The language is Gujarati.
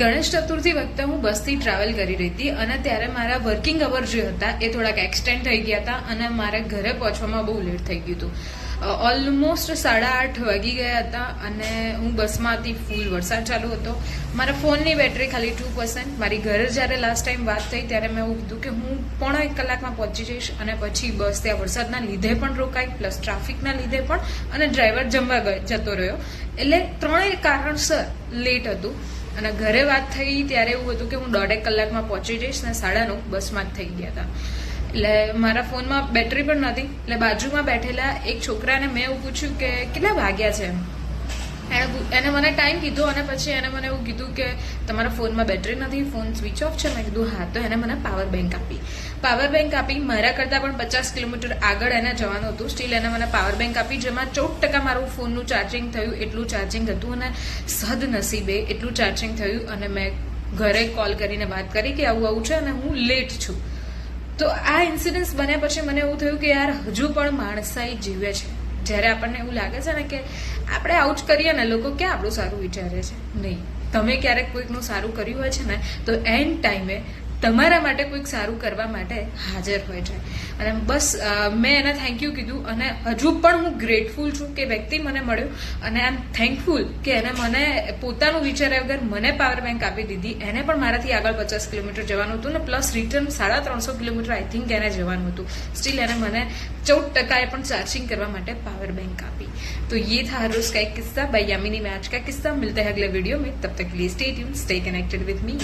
ગણેશ ચતુર્થી વખતે હું બસથી ટ્રાવેલ કરી રહી હતી અને ત્યારે મારા વર્કિંગ અવર જે હતા એ થોડાક એક્સટેન્ડ થઈ ગયા હતા અને મારે ઘરે પહોંચવામાં બહુ લેટ થઈ ગયું હતું. ઓલમોસ્ટ સાડા આઠ વાગી ગયા હતા અને હું બસમાં હતી ફૂલ વરસાદ ચાલુ હતો. મારા ફોનની બેટરી ખાલી ટુ પર્સન્ટ મારી ઘરે જ્યારે લાસ્ટ ટાઈમ વાત થઈ ત્યારે મેં એવું કીધું કે હું પોણા એક કલાકમાં પહોંચી જઈશ અને પછી બસ ત્યાં વરસાદના લીધે પણ રોકાઈ પ્લસ ટ્રાફિકના લીધે પણ અને ડ્રાઈવર જમવા જતો રહ્યો. એટલે ત્રણેય કારણસર લેટ હતું. અને ઘરે વાત થઈ ત્યારે એવું હતું કે હું દોઢેક કલાકમાં પહોંચી જઈશ ને સાડા નવ બસમાં જ થઈ ગયા હતા. એટલે મારા ફોનમાં બેટરી પણ નહોતી. એટલે બાજુમાં બેઠેલા એક છોકરાને મેં એવું પૂછ્યું કે કેટલા વાગ્યા છે એમ? એણે એને મને ટાઈમ કીધો અને પછી એને મને એવું કીધું કે તમારા ફોનમાં બેટરી નથી ફોન સ્વિચ ઓફ છે? મેં કીધું, હા. તો એને મને પાવર બેંક આપી. પાવર બેંક આપી. મારા કરતાં પણ પચાસ કિલોમીટર આગળ એને જવાનું હતું. સ્ટીલ એને મને પાવર બેંક આપી, જેમાં ચૌદ ટકા મારું ફોનનું ચાર્જિંગ થયું, એટલું ચાર્જિંગ હતું અને સદનસીબે એટલું ચાર્જિંગ થયું અને મેં ઘરે કોલ કરીને વાત કરી કે આવું આવું છે અને હું લેટ છું. તો આ ઇન્સિડન્સ બન્યા પછી મને એવું થયું કે યાર, હજુ પણ માણસાઈ જીવે છે. જ્યારે આપણને એવું લાગે છે ને કે આપણે આવું જ કરીએ ને, લોકો ક્યાં આપણું સારું વિચારે છે? નહીં. તમે ક્યારેક કોઈકનું સારું કર્યું હોય છે ને, તો એન્ડ ટાઈમે તમારા માટે કોઈક સારું કરવા માટે હાજર હોય છે. અને બસ મેં એને થેન્ક યુ કીધું અને હજુ પણ હું ગ્રેટફુલ છું કે વ્યક્તિ મને મળ્યો અને આમ થેન્કફુલ કે એને મને પોતાનું વિચાર્યા વગર મને પાવર બેંક આપી દીધી. એને પણ મારાથી આગળ પચાસ કિલોમીટર જવાનું હતું ને પ્લસ રિટર્ન સાડા ત્રણસો કિલોમીટર આઈ થિંક એને જવાનું હતું. સ્ટીલ એને મને ચૌદ ટકાએ પણ ચાર્જિંગ કરવા માટે પાવર બેંક આપી. તો યે થા હર રોજ કિસ્સા. બાય યામિની મેં આજ કા કિસ્સા. મિલતે હે અગલે વીડિયો મેં. તબ તક લી stay tuned stay connected with me